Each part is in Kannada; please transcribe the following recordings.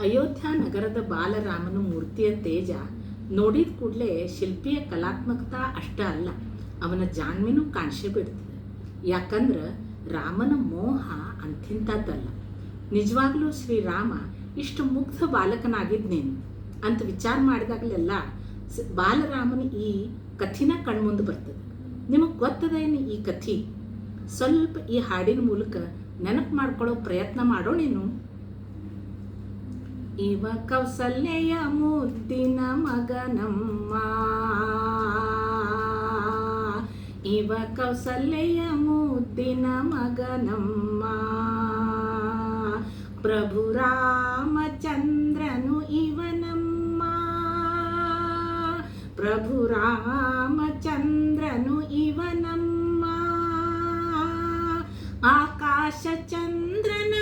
ಅಯೋಧ್ಯ ನಗರದ ಬಾಲರಾಮನ ಮೂರ್ತಿಯ ತೇಜ ನೋಡಿದ ಕೂಡಲೇ ಶಿಲ್ಪಿಯ ಕಲಾತ್ಮಕತಾ ಅಷ್ಟ ಅಲ್ಲ, ಅವನ ಜಾಣ್ಮೆನೂ ಕಾಣಿಸೇ ಬಿಡ್ತದೆ ಯಾಕಂದ್ರೆ ರಾಮನ ಮೋಹ ಅಂಥಿಂಥದ್ದಲ್ಲ ನಿಜವಾಗ್ಲೂ ಶ್ರೀರಾಮ ಇಷ್ಟು ಮುಗ್ಧ ಬಾಲಕನಾಗಿದ್ನೇನು? ಅಂತ ವಿಚಾರ ಮಾಡಿದಾಗಲೆಲ್ಲ ಬಾಲರಾಮನ ಈ ಕಥಿನ ಕಣ್ಮುಂದೆ ಬರ್ತದೆ. ನಿಮಗೆ ಗೊತ್ತದೇನು ಈ ಕಥಿ? ಸ್ವಲ್ಪ ಈ ಹಾಡಿನ ಮೂಲಕ ನೆನಪು ಮಾಡ್ಕೊಳ್ಳೋ ಪ್ರಯತ್ನ ಮಾಡೋಣೇನು? ಇವ ಕೌಸಲ್ಯ ಮುದ್ದಿನ ಮಗನಮ್ಮ ಇವ ಕೌಸಲ್ಯ ಮುದ್ದಿನ ಮಗನಮ್ಮ ಪ್ರಭು ರಾಮಚಂದ್ರನು ಇವನಮ್ಮ ಪ್ರಭು ರಾಮಚಂದ್ರನು ಇವನಮ್ಮ ಆಕಾಶ ಚಂದ್ರನ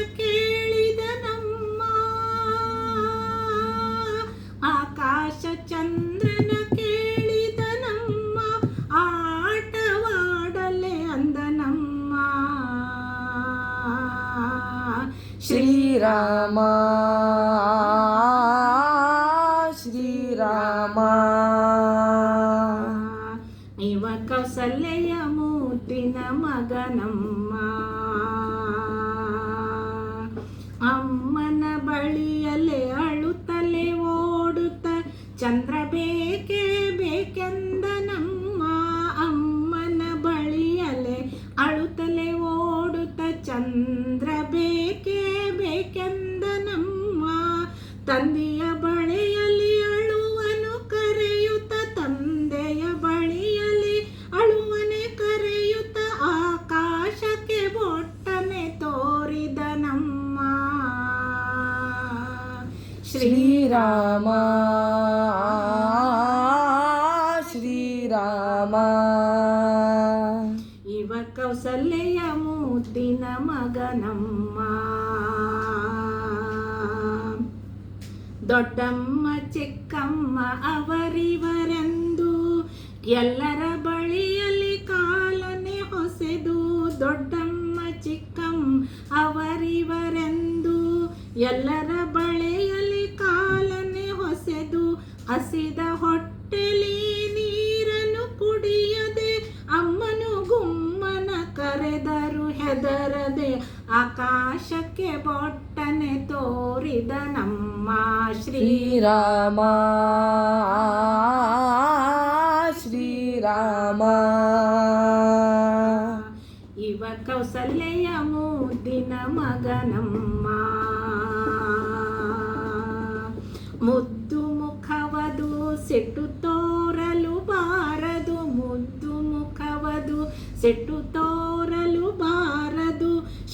ಶ್ರೀರಾಮ ಶ್ರೀರಾಮ ಇವ ಕೌಸಲ್ಯ ಮೂತಿನ ಶ್ರೀರಾಮ ಇವ ಕೌಸಲ್ಯ ಮೂತಿನ ಮಗನಮ್ಮ ದೊಡ್ಡಮ್ಮ ಚಿಕ್ಕಮ್ಮ ಅವರಿವರೆಂದು ಎಲ್ಲರ ಆಕಾಶಕ್ಕೆ ಬೊಟ್ಟನೆ ತೋರಿದ ನಮ್ಮ ಶ್ರೀ ಶ್ರೀರಾಮ. ಶ್ರೀರಾಮ. ಇವ ಕೌಸಲ್ಯ ಮುದ್ದಿನ ಮಗನಮ್ಮ ಮುದ್ದು ಮುಖವದು ಸೆಟ್ಟು ತೋರಲು ಬಾರದು ಮುದ್ದು ಮುಖವದು ಸಿಟ್ಟು ಸೆಟ್ಟು ಬಾರದು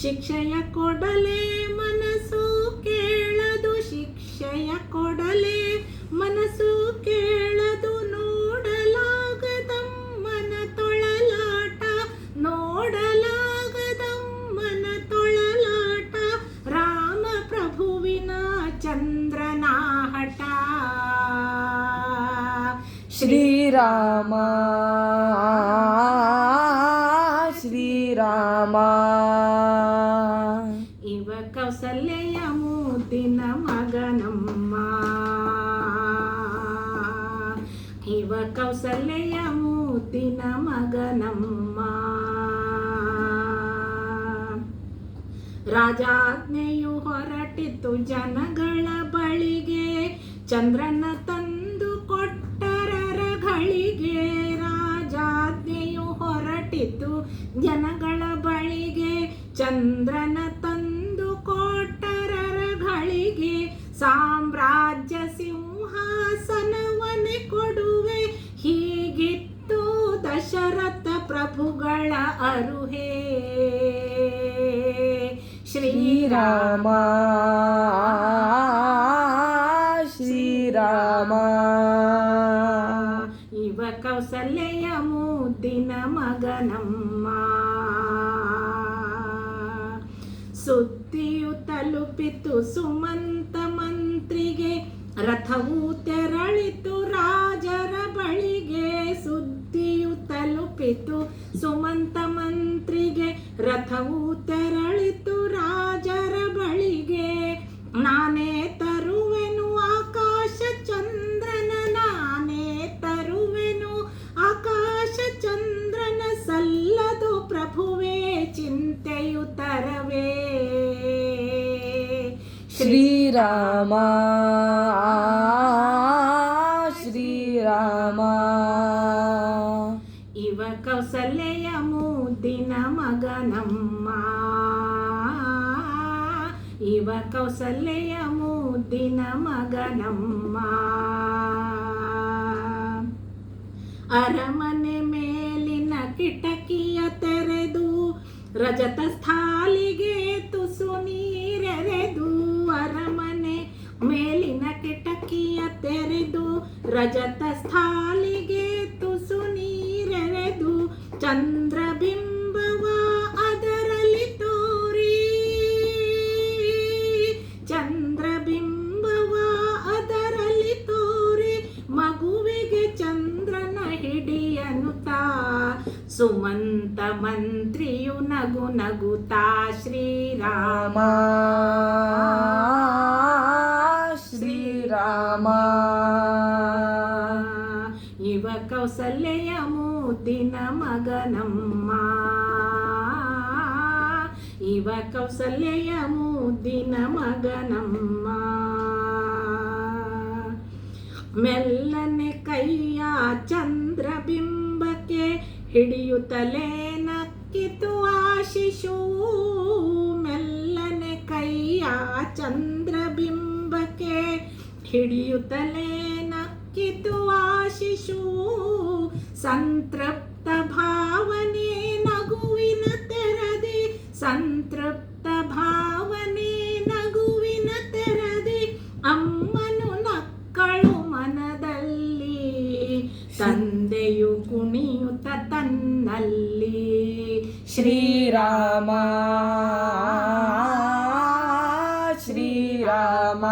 ಶಿಕ್ಷೆಯ ಕೊಡಲೆ ಮನಸ್ಸು ಕೇಳದು ಶಿಕ್ಷೆಯ ಕೊಡಲೆ ಮನಸ್ಸು ಕೇಳದು ನೋಡಲಾಗದಮ್ಮನ ತೊಳಲಾಟ ನೋಡಲಾಗದಮ್ಮನ ತೊಳಲಾಟ ರಾಮ ಪ್ರಭುವಿನ ಚಂದ್ರನ ಹಠ ಶ್ರೀರಾಮ ಶ್ರೀರಾಮ ಕೌಸಲ್ಯ ಮೂತಿನ ಮಗನಮ್ಮ. ರಾಜಾಜ್ಞೆಯು ಹೊರಟಿತು ಜನಗಳ ಬಳಿಗೆ, ಚಂದ್ರನ ತಂದು ಕೊಟ್ಟರರ ಘಳಿಗೆ ರಾಜಾಜ್ಞೆಯು ಹೊರಟಿತು ಜನಗಳ ಬಳಿಗೆ, ಚಂದ್ರನ ತಂದು ಕೊಟ್ಟರರ ಘಳಿಗೆ ಸಾಮ್ರಾಜ್ಯ ಪ್ರಭುಗಳ ಅರುಹೇ. ಶ್ರೀರಾಮ. ಶ್ರೀರಾಮ. ಇವ ಕೌಸಲ್ಯ ಮುದ್ದಿನ ಮಗನಮ್ಮ. ಸುದ್ದಿಯು ತಲುಪಿತು ಸುಮಂತ ಮಂತ್ರಿಗೆ. ರಥವು ತೆರಳಿತು ರಾಜರ ಬಳಿಗೆ. ಸುದ್ದಿಯು ತಲುಪಿತು ಸುಮಂತ ಮಂತ್ರಿಗೆ ರಥವು ತೆರಳಿತು ರಾಜರ ಬಳಿಗೆ. ನಾನೇ ತರುವೆನು ಆಕಾಶ ಚಂದ್ರನ, ನಾನೇ ತರುವೆನು ಆಕಾಶ ಚಂದ್ರನ ಸಲ್ಲದು ಪ್ರಭುವೇ, ಚಿಂತೆಯು ತರವೇ. ಶ್ರೀರಾಮ. ಕೌಸಲ್ಯ ಮುದ್ದಿನ ಮಗನಮ್ಮ. ಇವ ಕೌಸಲ್ಯ ಮುದ್ದಿನ ಮಗನಮ್ಮ. ಅರಮನೆ ಮೇಲಿನ ಕಿಟಕಿಯ ತೆರೆದು ರಜತ ಸ್ಥಾಲಿಗೆ ತುಸು ನೀರೆರೆದು ಅರಮನೆ ಮೇಲಿನ ಕಿಟಕಿಯ ತೆರೆದು ರಜತ ಸ್ಥಾಲಿಗೆ ಚಂದ್ರಬಿಂಬವ ಅದರಲ್ಲಿ ತೋರಿ. ಚಂದ್ರಬಿಂಬವ ಅದರಲ್ಲಿ ತೋರಿ ಮಗುವಿಗೆ ಚಂದ್ರನ ಹಿಡಿಯನುತ ಸುಮಂತ ಮಂತ್ರಿಯು ನಗು ನಗುತಾ ಶ್ರೀರಾಮ. ಶ್ರೀರಾಮ. ಇವ ಕೌಸಲ್ಯ ಮುದ್ದಿನ ಮಗನಮ್ಮ. ಇವ ಕೌಸಲ್ಯ ಮುದ್ದಿನ ಮಗನಮ್ಮ. ಮೆಲ್ಲನೆ ಕೈಯ ಚಂದ್ರಬಿಂಬಕ್ಕೆ ಹಿಡಿಯುತ್ತಲೇ ನಕ್ಕಿತು ಆಶಿಶು ಮೆಲ್ಲನೆ ಕೈಯ ಚಂದ್ರಬಿಂಬಕ್ಕೆ ಹಿಡಿಯುತ್ತಲೇ ನಕ್ಕಿತು ಆಶಿಶು ಸಂತೃಪ್ತ ಭಾವನೆ ನಗುವಿನ ತೆರದಿ ಸಂತೃಪ್ತ ಭಾವನೆ ನಗುವಿನ ತೆರದಿ ಅಮ್ಮನು ನಕ್ಕಳು ಮನದಲ್ಲಿ, ತಂದೆಯು ಕುಣಿಯುತ್ತ ತನ್ನಲ್ಲಿ. ಶ್ರೀರಾಮ ಶ್ರೀರಾಮ.